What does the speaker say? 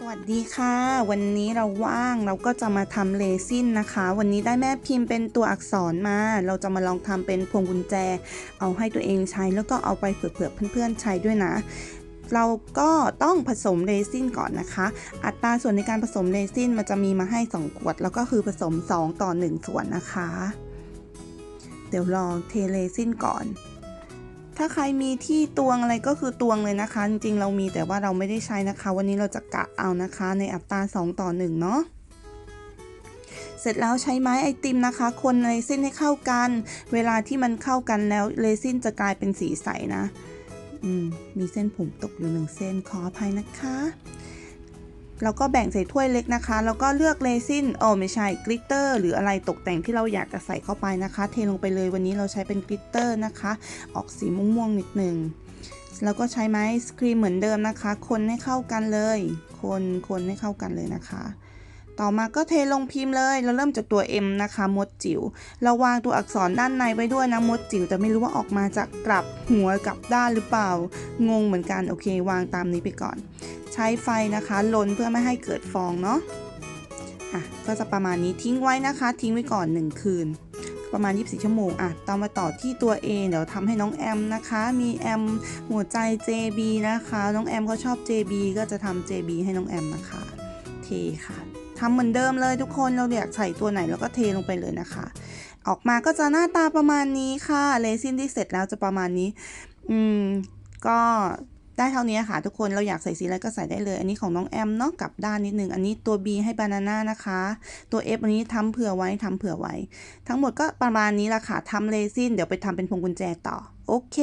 สวัสดีค่ะ วันนี้เราว่างเราก็จะมาทำเลซินนะคะ วันนี้ได้แม่พิมพ์เป็นตัวอักษรมา เราจะมาลองทำเป็นพวงกุญแจ เอาให้ตัวเองใช้แล้วก็เอาไปเผื่อเพื่อนๆใช้ด้วยนะ เราก็ต้องผสมเรซินก่อนนะคะ อัตราส่วนในการผสมเรซินมันจะมีมาให้ 2 ขวด แล้วก็คือผสม 2 ต่อ 1 ส่วนนะคะ เดี๋ยวลองเทเรซินก่อน ถ้าใครมีที่ตวงอะไรก็คือตวงเลยนะคะ จริงๆเรามีแต่ว่าเราไม่ได้ใช้นะคะ วันนี้เราจะกะเอานะคะในอัตรา 2 ต่อ 1 เนาะเสร็จแล้วใช้ไม้ไอติมนะคะ คนเรซินให้เข้ากัน เวลาที่มันเข้ากันแล้วเรซินจะกลายเป็นสีใสนะ อืม มีเส้นผมตกอยู่หนึ่งเส้นขออภัยนะคะ แล้วก็แบ่งใส่ถ้วยเล็กนะคะ แล้วก็เลือกเรซินโอ้ไม่ใช่กลิตเตอร์หรืออะไรตกแต่งที่เราอยากจะใส่เข้าไปนะคะ เทลงไปเลยวันนี้เราใช้เป็นกลิตเตอร์นะคะ ออกสีม่วงๆนิดหนึ่งแล้วก็ใช้ไม้สครีมเหมือนเดิมนะคะ คนให้เข้ากันเลย คนคนให้เข้ากันเลยนะคะ ต่อมาก็เทลงพิมพ์เลย เราเริ่มจากตัว M นะคะ มดจิ๋ว เราวางตัวอักษรด้านในไว้ด้วยนะมดจิ๋วแต่ไม่รู้ว่าออกมาจะกกลับหัวกลับด้านหรือเปล่า งงเหมือนกัน โอเควางตามนี้ไปก่อน ใช้ไฟนะคะลนเพื่อไม่ให้เกิดฟองเนาะอะก็จะประมาณนี้ทิ้งไว้นะคะ ทิ้งไว้ก่อน 1 คืน ประมาณ 24 ชั่วโมงอะตามมาต่อที่ตัว A เดี๋ยวทำให้น้องแอมนะคะ มีแอมหัวใจ JB นะคะ น้องแอมเขาชอบ JB ก็จะทำ JB ให้น้องแอมนะคะ เทค่ะ ทำเหมือนเดิมเลยทุกคนเราอยากใส่ตัวไหนเราก็เทลงไปเลยนะคะ ออกมาก็จะหน้าตาประมาณนี้ค่ะเลซินที่เสร็จแล้วจะประมาณนี้ อืมก็ได้เท่านี้ค่ะทุกคนเราอยากใส่สีอะไรก็ใส่ได้เลย อันนี้ของน้องแอมเนาะกลับด้านนิดนึง อันนี้ตัว B ให้บานาน่านะคะ ตัว F อันนี้ทำเผื่อไว้ทำเผื่อไว้ ทั้งหมดก็ประมาณนี้ละค่ะทำเลซินเดี๋ยวไปทำเป็นพวงกุญแจต่อ โอเค